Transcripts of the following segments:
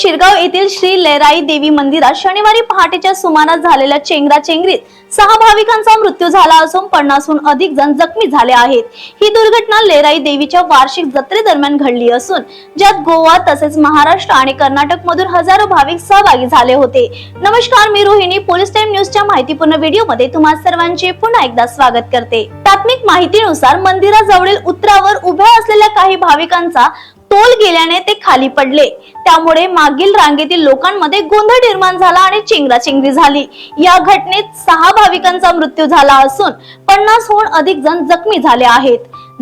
शिरगाव येथील श्री लैराई देवी मंदिरात शनिवारी पहाटेच्या सुमारास झालेल्या चेंगरा चेंगरीत सहा भाविकांचा मृत्यू झाला असून पन्नासहून अधिक जण जखमी झाले आहेत. ही दुर्घटना लेराई देवीच्या वार्षिक जत्रेदरम्यान घडली असून ज्यात गोवा तसेच महाराष्ट्र आणि कर्नाटक मधून हजारो भाविक सहभागी झाले होते. नमस्कार मी रोहिणी. पोलीस टाइम न्यूजच्या माहितीपूर्ण व्हिडिओमध्ये तुम्हा सर्वांचे पुन्हा एकदा स्वागत करते. प्राथमिक माहितीनुसार मंदिराजवळील उतरावर उभ्या असलेल्या काही भाविकांचा तोल गेल्याने ते खाली पडले. त्यामुळे मागील रांगेतील लोकांमध्ये गोंधळ निर्माण झाला आणि चेंगराचेंगरी झाली. या घटनेत सहा भाविकांचा मृत्यू झाला असून पन्नासहून अधिक जण जखमी झाले आहेत.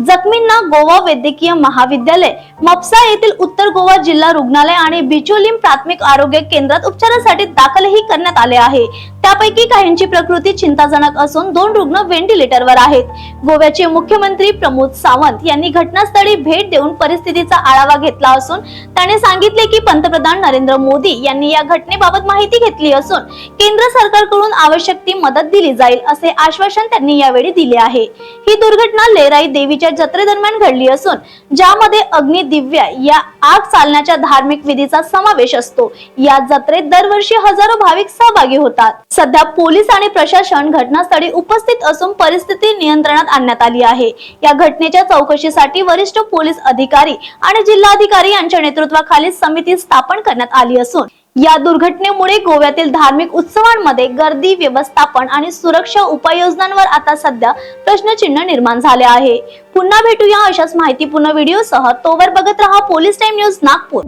जखमींना गोवा वैद्यकीय महाविद्यालय मपसा येथील उत्तर गोवा जिल्हा रुग्णालय आणि बिचोलीम प्राथमिक आरोग्य केंद्रात उपचारासाठी दाखलही करण्यात आले आहे. त्यापैकी काहींची प्रकृती चिंताजनक असून दोन रुग्ण व्हेंटिलेटरवर आहेत. गोव्याचे मुख्यमंत्री प्रमोद सावंत यांनी घटनास्थळी भेट देऊन परिस्थितीचा आढावा घेतला असून त्याने सांगितले की पंतप्रधान नरेंद्र मोदी यांनी या घटनेबाबत माहिती घेतली असून केंद्र सरकारकडून आवश्यक ती मदत दिली जाईल असे आश्वासन त्यांनी यावेळी दिले आहे. ही दुर्घटना लेराई देवीच्या जत्रेदरम्यान घडली असून ज्यामध्ये अग्नि दिव्या या आग चालण्याच्या धार्मिक विधीचा समावेश असतो. या जत्रेत दरवर्षी हजारो भाविक सहभागी होतात. सध्या पोलीस आणि प्रशासन घटनास्थळी उपस्थित असून परिस्थिती नियंत्रणात आणण्यात आली आहे. या घटनेच्या चौकशीसाठी वरिष्ठ पोलीस अधिकारी आणि जिल्हाधिकारी यांच्या नेतृत्वाखाली समिती स्थापन करण्यात आली असून या दुर्घटनेमुळे गोव्यातील धार्मिक उत्सवांमध्ये गर्दी व्यवस्थापन आणि सुरक्षा उपाययोजनांवर आता सध्या प्रश्नचिन्ह निर्माण झाले आहे. पुन्हा भेटूया अशाच माहितीपूर्ण व्हिडिओसह. तोवर बघत रहा पोलीस टाइम न्यूज नागपूर.